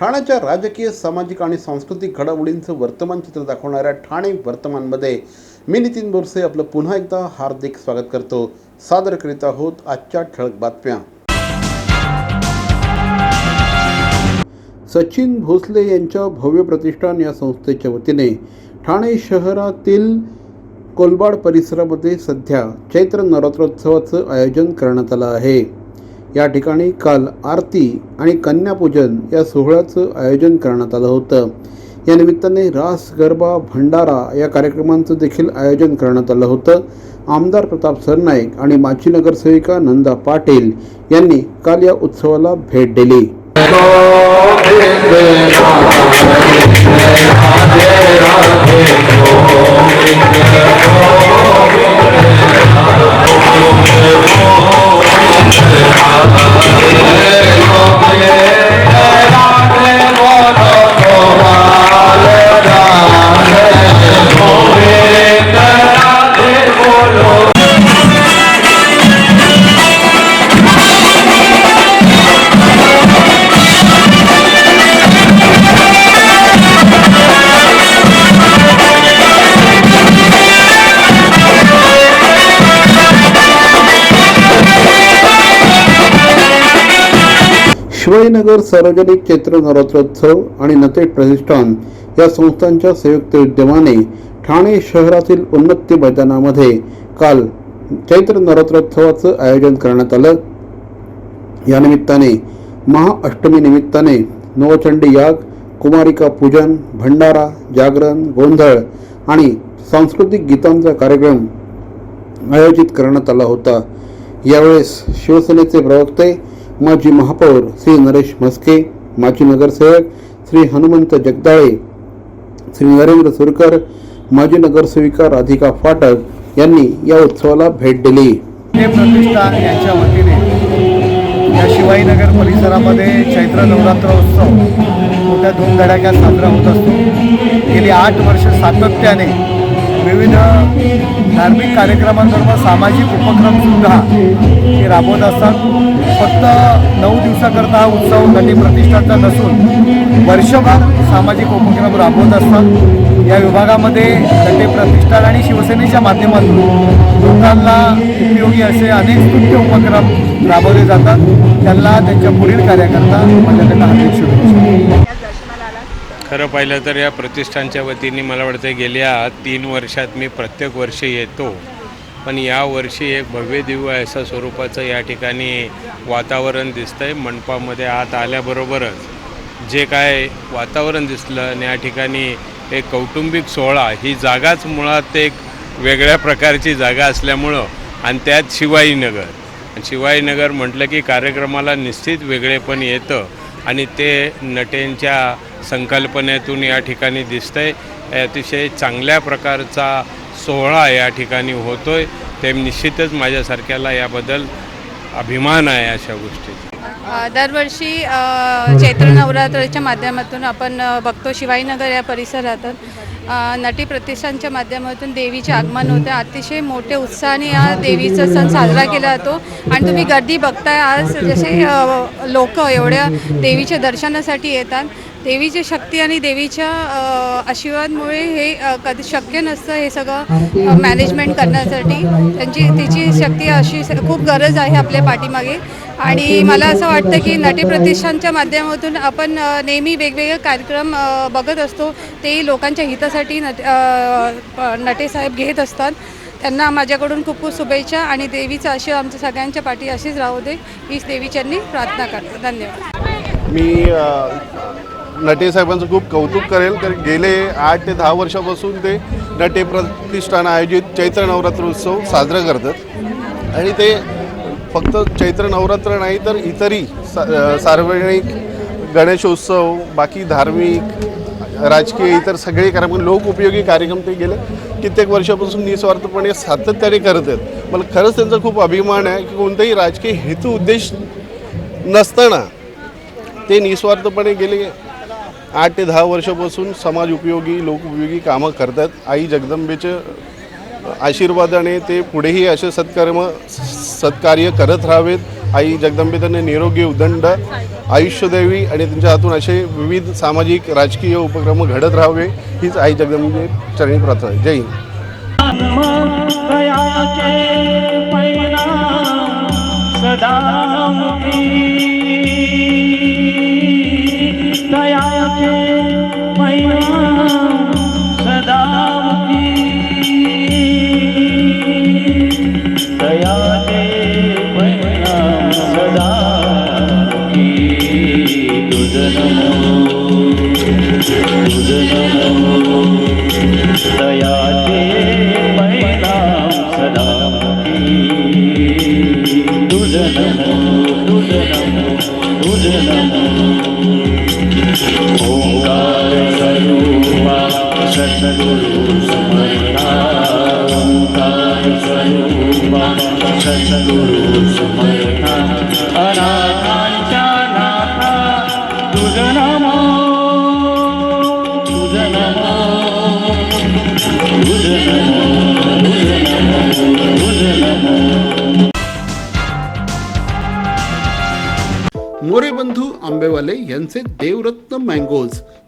ठाण्याच्या राजकीय सामाजिक आणि सांस्कृतिक घडामोडींचं वर्तमान चित्र दाखवणाऱ्या ठाणे वर्तमानमध्ये मी नितीन बोरसे आपलं पुन्हा एकदा हार्दिक स्वागत करतो. सादर करीत आहोत आजच्या ठळक बातम्या. सचिन भोसले यांच्या भव्य प्रतिष्ठान या संस्थेच्या वतीने ठाणे शहरातील कोलबाड परिसरामध्ये सध्या चैत्र नवरात्रोत्सवाचं आयोजन करण्यात आलं आहे. या ठिकाणी काल आरती आणि कन्यापूजन या सोहळ्याचं आयोजन करण्यात आलं होतं या निमित्ताने रास गरबा भंडारा या कार्यक्रमांचं देखील आयोजन करण्यात आलं होतं आमदार प्रताप सरनाईक आणि माजी नगरसेविका नंदा पाटील यांनी काल या उत्सवाला भेट दिली शिवाजीनगर सार्वजनिक चैत्र नवरात्रोत्सव आणि नतेट प्रतिष्ठान या संस्थांच्या संयुक्त विद्यमाने ठाणे शहरातील उन्नती मैदानामध्ये काल चैत्र नवरात्रोत्सवाचं आयोजन करण्यात आलं. या निमित्ताने महाअष्टमी निमित्ताने नवचंडी याग कुमारिका पूजन भंडारा जागरण गोंधळ आणि सांस्कृतिक गीतांचा कार्यक्रम आयोजित करण्यात आला होता. यावेळेस शिवसेनेचे प्रवक्ते माजी महापौर श्री नरेश म्हस्के माजी नगरसेवक श्री हनुमंत जगदाळे श्री नरेंद्र सुरकर माजी नगरसेविका राधिका फाटक यांनी या उत्सवाला भेट दिली. हे प्रतिष्ठान यांच्या वतीने या शिवाईनगर परिसरामध्ये चैत्र नवरात्र उत्सव मोठ्या धूमधडाक्यात साजरा होत असतो. गेली आठ वर्ष सातत्याने विविध धार्मिक कार्यक्रमांबरोबर सामाजिक उपक्रमसुद्धा हे राबवत असतात. फक्त नऊ दिवसाकरता हा उत्सव गटी प्रतिष्ठानचा नसून वर्षभर सामाजिक उपक्रम राबवत असतात या विभागामध्ये नटे प्रतिष्ठान आणि शिवसेनेच्या माध्यमातून लोकांना उपयोगी असे अनेक स्तुत्य उपक्रम राबवले जातात. त्यांना त्यांच्या पुढील कार्याकरता माझ्याकडनं हार्दिक शुभेच्छा. खरं पाहिलं तर या प्रतिष्ठानच्या वतीने मला वाटतं गेल्या तीन वर्षात मी प्रत्येक वर्षी येतो. पण यावर्षी एक भव्य दिव्य अशा स्वरूपाचं या ठिकाणी वातावरण दिसतं आहे मंडपामध्ये आत आल्याबरोबरच जे काय वातावरण दिसलं आणि या ठिकाणी एक कौटुंबिक सोहळा ही जागाच मुळात एक वेगळ्या प्रकारची जागा असल्यामुळं आणि त्यात शिवाजीनगर. शिवाईनगर शिवाजीनगर म्हटलं की कार्यक्रमाला निश्चित वेगळेपण येतं आणि ते नटेंच्या संकल्पनेतून या ठिकाणी दिसतंय. अतिशय चांगल्या प्रकारचा सोहळा या ठिकाणी होतोय. ते निश्चितच माझ्यासारख्याला याबद्दल अभिमान आहे अशा गोष्टीचा. दरवर्षी चैत्र नवरात्राच्या माध्यमातून आपण बघतो शिवाजीनगर या परिसरात नटी प्रतिष्ठानच्या माध्यमातून देवीचे आगमन होते. अतिशय मोठे उत्साहाने या देवीचा सण साजरा केला जातो. आणि तुम्ही गर्दी बघताय आज जसे लोक एवढ्या देवीच्या दर्शनासाठी येतात. देवीची शक्ती आणि देवीच्या आशीर्वादमुळे हे कधी शक्य नसतं हे सगळं मॅनेजमेंट करण्यासाठी. त्यांची तिची शक्ती अशी खूप गरज आहे आपल्या पाठीमागे. आणि मला असं वाटतं की नटी प्रतिष्ठानच्या माध्यमातून आपण नेहमी वेगवेगळे कार्यक्रम बघत असतो. तेही लोकांच्या हितासाठी नट नटेसाहेब घेत असतात. त्यांना माझ्याकडून खूप खूप शुभेच्छा आणि देवीचा आशीर्वाद आमच्या सगळ्यांच्या पाठी अशीच राहू दे. हीच देवीच्यांनी प्रार्थना करते. धन्यवाद. मी नटे साहेबांचं खूप कौतुक करेल कारण गेले आठ ते दहा वर्षापासून ते नटे प्रतिष्ठान आयोजित चैत्र नवरात्र उत्सव साजरा करतात. आणि ते फक्त चैत्र नवरात्र नाही तर इतरही सा सार्वजनिक गणेशोत्सव बाकी धार्मिक राजकीय इतर सगळे कार्यक्रम लोकउपयोगी कार्यक्रम ते गेले. कित्येक वर्षापासून निस्वार्थपणे सातत्याने करत आहेत. मला खरंच त्यांचा खूप अभिमान आहे की कोणताही राजकीय हेतू उद्देश नसताना ते निस्वार्थपणे गेले. आठ ते दहा वर्षापासून समाज उपयोगी लोकउपयोगी कामं करतात. आई जगदंबेचे आशीर्वादाने ते पुढेही असे सत्कर्म सत्कार्य करत राहावेत. आई जगदंबे त्यांना निरोगी उदंड आयुष्य द्यावी आणि त्यांच्या हातून असे विविध सामाजिक राजकीय उपक्रम घडत राहावे. हीच आई जगदंबे चरणी प्रार्थना जय हिंद. बंधू आंबेवाले यांचे देवरत्न मँगोज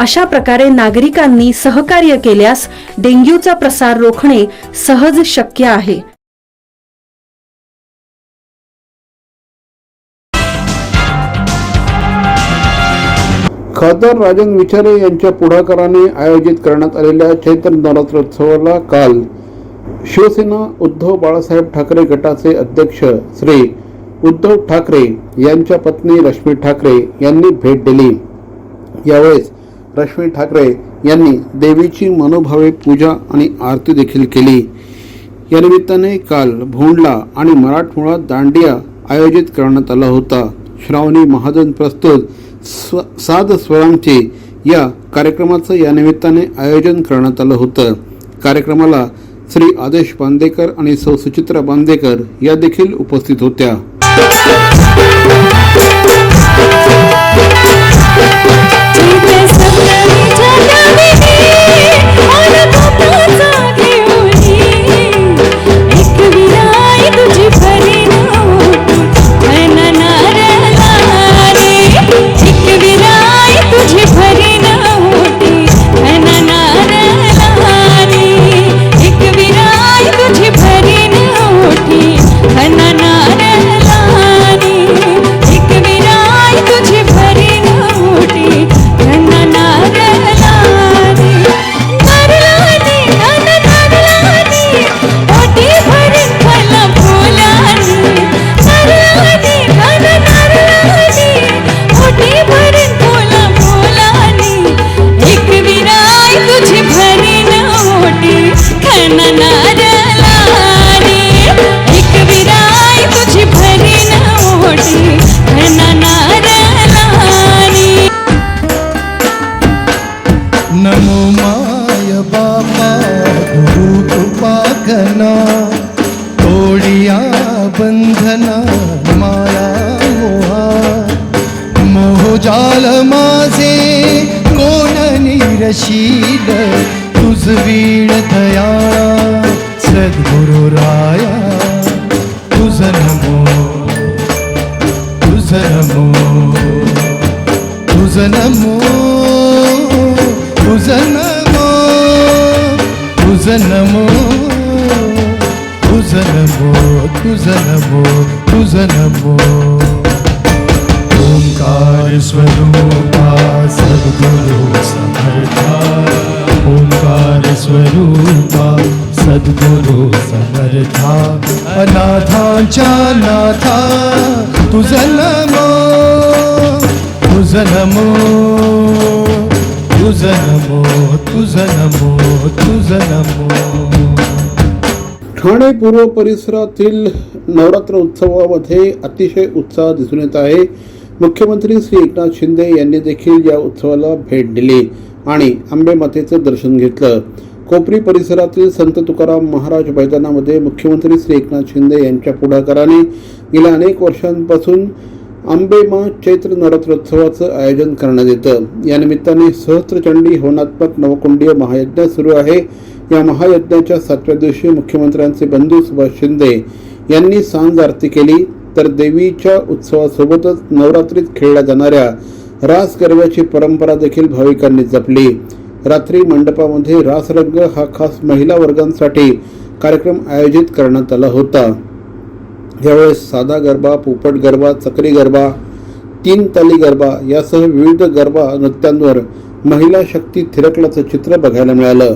अशा प्रकारे नागरिकांनी सहकार्य केल्यास डेंग्यूचा प्रसार रोखणे सहज शक्य आहे. खासदार राजन विचारे यांच्या पुढाकाराने आयोजित करण्यात आलेल्या चैत्र नवरात्रोत्सवाला काल शिवसेना उद्धव बाळासाहेब ठाकरे गटाचे अध्यक्ष श्री उद्धव ठाकरे यांच्या पत्नी रश्मी ठाकरे यांनी भेट दिली. यावेळेस रश्मी ठाकरे यांनी देवीची मनोभावे पूजा आणि आरती देखील केली. या निमित्ताने काल भोंडला आणि मराठमोळा दांडिया आयोजित करण्यात आला होता. श्रावणी महाजन प्रस्तुत स्व साध स्वरांचे या कार्यक्रमाचं या निमित्ताने आयोजन करण्यात आलं होतं. कार्यक्रमाला श्री आदेश बांदेकर आणि सौ सुचित्रा बांदेकर या देखील उपस्थित होत्या. హుజనమో హుజనమో హుజనమో హుజనమో హుజనమో హుజనమో ओंकार स्वरूपा सदगुरु समर्था ओंकार स्वरूपा सद्गुरु समर्था अनाथाच्या नाथा तुझ नमो नमो तुझ नमो तुझ नमो तुझ नमो. ठाणे पूर्व परिसरातील नवरात्र उत्सवामध्ये अतिशय उत्साह दिसून येत आहे. मुख्यमंत्री श्री एकनाथ शिंदे यांनी देखील या उत्सवाला भेट दिली आणि आंबेमातेचं दर्शन घेतलं. कोपरी परिसरातील संत तुकाराम महाराज मैदानामध्ये मुख्यमंत्री श्री एकनाथ शिंदे यांच्या पुढाकाराने गेल्या अनेक वर्षांपासून आंबेमा चैत्र नवरात्रोत्सवाचं आयोजन करण्यात येतं. या निमित्ताने सहस्त्रचंडी होनात्मक नवकुंडीय महायज्ञ सुरू आहे. या महायज्ञाच्या सातव्या दिवशी मुख्यमंत्र्यांचे बंधू सुभाष शिंदे यांनी सांज आरती केली. तर देवीच्या उत्सवासोबतच नवरात्रीत खेळल्या जाणाऱ्या रास गरब्याची परंपरा देखील भाविकांनी जपली. रात्री मंडपामध्ये रासरंग हा खास महिला वर्गांसाठी कार्यक्रम आयोजित करण्यात आला होता. यावेळेस साधा गरबा पोपट गरबा चक्री गरबा तीन ताली गरबा यासह विविध गरबा नृत्यांवर महिला शक्ती थिरकल्याचं चित्र बघायला मिळालं.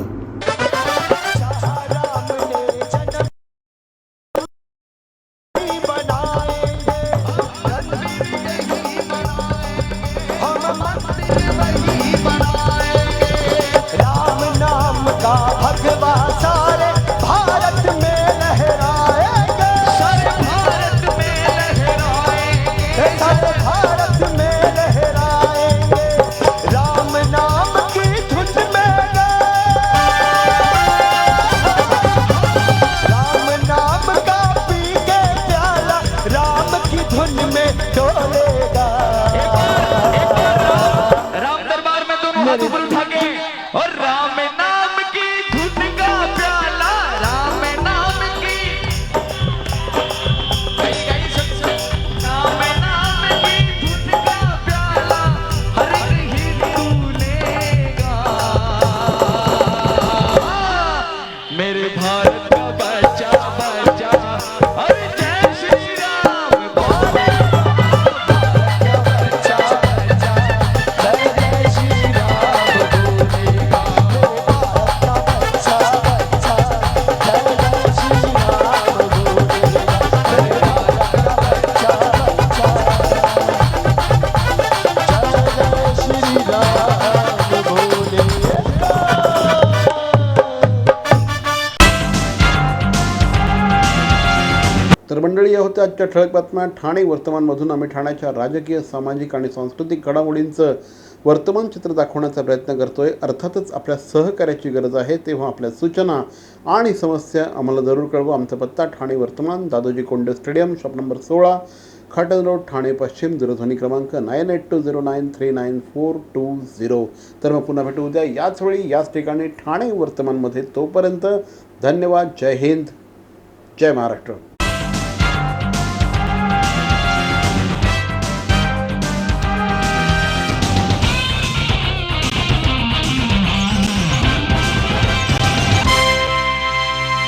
होत्या आजच्या ठळक बातम्या ठाणे वर्तमानमधून आम्ही ठाण्याच्या राजकीय सामाजिक आणि सांस्कृतिक घडामोडींचं वर्तमान चित्र दाखवण्याचा प्रयत्न करतोय. अर्थातच आपल्या सहकार्याची गरज आहे तेव्हा आपल्या सूचना आणि समस्या आम्हाला जरूर कळवा. आमचा पत्ता ठाणे वर्तमान Dadoji Konde stadium shop number सोळा खाटन रोड ठाणे पश्चिम दूरध्वनी क्रमांक nine eight two zero nine three nine four two zero. तर मग पुन्हा भेटू उद्या. याच वेळी याच ठिकाणी ठाणे वर्तमानमध्ये तोपर्यंत धन्यवाद. जय हिंद. जय महाराष्ट्र.